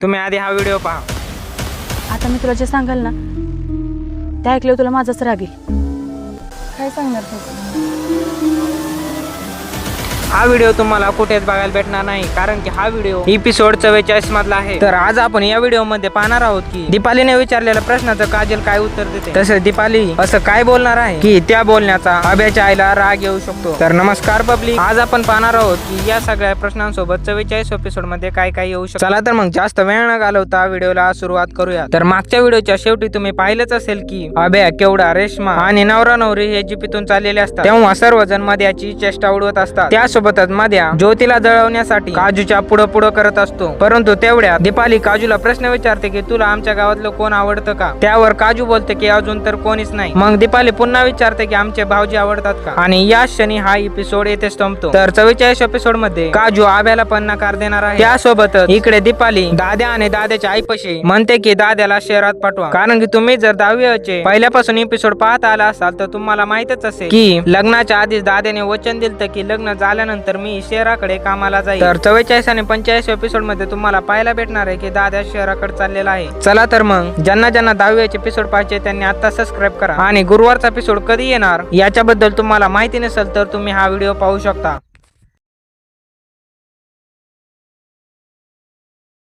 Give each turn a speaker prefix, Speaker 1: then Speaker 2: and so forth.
Speaker 1: तुम्ही आधी हा व्हिडिओ पहा.
Speaker 2: आता मी तुला जे सांगाल ना ते ऐकल्यावर तुला माझाच राग येईल.
Speaker 3: काय सांगणार तू?
Speaker 1: हा व्हिडिओ तुम्हाला कुठेच बघायला भेटणार नाही कारण की हा व्हिडिओ एपिसोड चव्वेचाळीस मधला आहे. तर आज आपण या व्हिडिओमध्ये पाहणार आहोत की दीपालीने विचारलेल्या प्रश्नाचं काजल काय उत्तर देते? तसंच दीपाली असं काय बोलणार आहे? की त्या बोलण्याचा अभ्याच्या आईला राग येऊ शकतो. तर नमस्कार पब्लिक आज आपण पाहणार आहोत की या सगळ्या प्रश्नांसोबत चव्वेचाळीस एपिसोडमध्ये काय काय येऊ शकतो? चला तर मग जास्त वेळ न घालवता व्हिडिओला सुरुवात करूया तर मागच्या व्हिडिओच्या शेवटी तुम्ही पाहिलंच असेल की अभ्या केवडा रेशमा आणि नवरा नवरी हे जिपीतून चाललेले असतात. तेव्हा सर्वजण मध्याची चेष्टा उडवत असतात. सोबतच मध्या ज्योतीला जळवण्यासाठी काजूच्या पुढं पुढं करत असतो. परंतु तेवढ्या दीपाली काजूला प्रश्न विचारते की तुला आमच्या गावातलं कोण आवडतं का? त्यावर काजू बोलते की अजून तर कोणीच नाही. मग दीपाली पुन्हा विचारते की आमचे भाऊजी आवडतात का? आणि या क्षणी हा एपिसोड येथे संपतो. तर चव्वेचाळीस एपिसोडमध्ये काजू आभ्याला पण नकार देणार आहे. त्यासोबतच इकडे दीपाली दाद्या आणि दाद्याच्या आईपाशी म्हणते की दाद्याला शहरात पाठवा. कारण की तुम्ही जर दहावीचे पहिल्यापासून एपिसोड पाहत आला असाल तर तुम्हाला माहितच असेल की लग्नाच्या आधीच दाद्याने वचन दिलं की लग्न झाल्यानंतर मी शहराकडे कामाला जाईल. तर चव्वेचाळीस आणि पंचेचाळीस एपिसोडमध्ये तुम्हाला पाहायला भेटणार आहे की दादा शहराकडे चाललेला आहे. चला तर मग ज्यांना ज्यांना दहावीचे एपिसोड पाहिजे त्यांनी आता सबस्क्राईब करा. आणि गुरुवारचा एपिसोड कधी येणार याच्याबद्दल तुम्हाला माहिती नसेल तर तुम्ही हा व्हिडिओ पाहू शकता.